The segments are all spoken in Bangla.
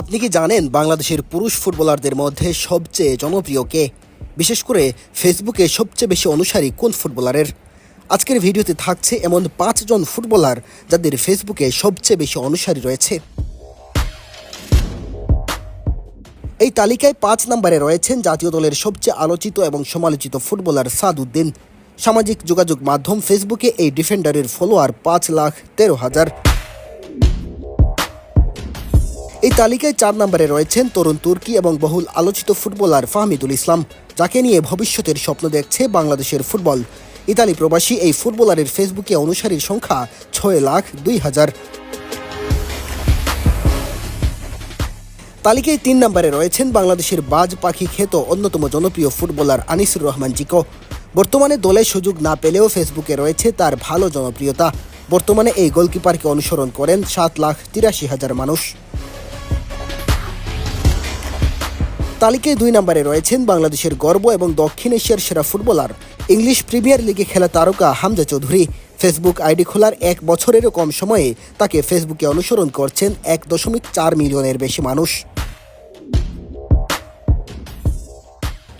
আপনি কি জানেন বাংলাদেশের পুরুষ ফুটবলারদের মধ্যে সবচেয়ে জনপ্রিয় কে? বিশেষ করে ফেসবুকে সবচেয়ে বেশি অনুসারী কোন ফুটবলারের? আজকের ভিডিওতে থাকছে এমন পাঁচজন ফুটবলার যাদের ফেসবুকে সবচেয়ে বেশি অনুসারী রয়েছে। এই তালিকায় পাঁচ নম্বরে রয়েছেন জাতীয় দলের সবচেয়ে আলোচিত এবং সমালোচিত ফুটবলার সাদউদ্দিন। সামাজিক যোগাযোগ মাধ্যম ফেসবুকে এই ডিফেন্ডারের ফলোয়ার পাঁচ লাখ তেরো হাজার। এই তালিকায় চার নম্বরে রয়েছেন তরুণ তুর্কি এবং বহুল আলোচিত ফুটবলার ফাহমিদুল ইসলাম, যাকে নিয়ে ভবিষ্যতের স্বপ্ন দেখছে বাংলাদেশের ফুটবল। ইতালি প্রবাসী এই ফুটবলারের ফেসবুকে অনুসারীর সংখ্যা ছয় লাখ দুই হাজার। তালিকায় তিন নম্বরে রয়েছেন বাংলাদেশের বাজ পাখি খেত অন্যতম জনপ্রিয় ফুটবলার আনিসুর রহমান জিকো। বর্তমানে দলে সুযোগ না পেলেও ফেসবুকে রয়েছে তার ভালো জনপ্রিয়তা। বর্তমানে এই গোলকিপারকে অনুসরণ করেন সাত লাখ তিরাশি হাজার মানুষ। তালিকায় দুই নম্বরে রয়েছেন বাংলাদেশের গর্ব এবং দক্ষিণ এশিয়ার সেরা ফুটবলার। ইংলিশ প্রিমিয়ার লিগে খেলা তারকা হামজা চৌধুরী ফেসবুক আইডি খোলার এক বছরেরও কম সময়ে তাকে ফেসবুকে অনুসরণ করছেন এক দশমিক চার মিলিয়নের বেশি মানুষ।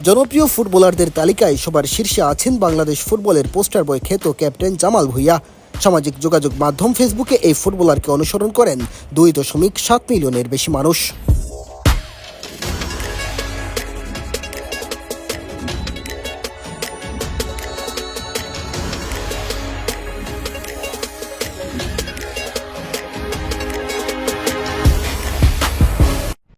জনপ্রিয় ফুটবলারদের তালিকায় সবার শীর্ষে আছেন বাংলাদেশ ফুটবলের পোস্টার বয় খ্যাত ক্যাপ্টেন জামাল ভুইয়া। সামাজিক যোগাযোগ মাধ্যম ফেসবুকে এই ফুটবলারকে অনুসরণ করেন দুই দশমিক সাত মিলিয়নের বেশি মানুষ।